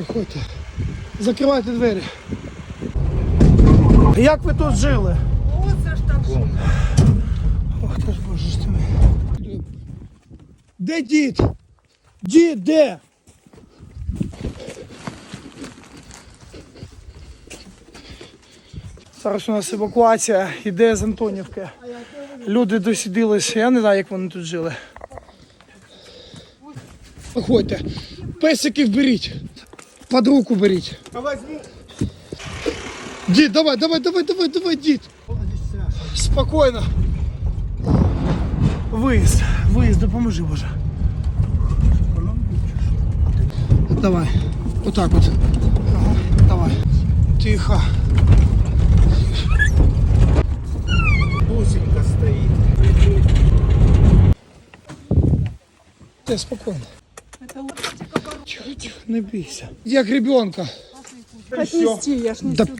Заходьте. Закривайте двері. Як ви тут жили? Оце ж так жили. Ох ти ж боже ж ти мій. Де дід? Дід, де? Зараз у нас евакуація йде з Антонівки. Люди досиділися, я не знаю, як вони тут жили. Виходьте, песиків беріть, під руку беріть. Дід, давай, давай, давай, давай, давай, дід. Спокійно. Виїзд, виїзд, допоможи, Боже. Давай. Отак от. Ага, давай. Тихо. Бусинка стоит. Ти спокійно. Тихо, не бійся. Як ребенка. Отнести, я ж не Да сюди.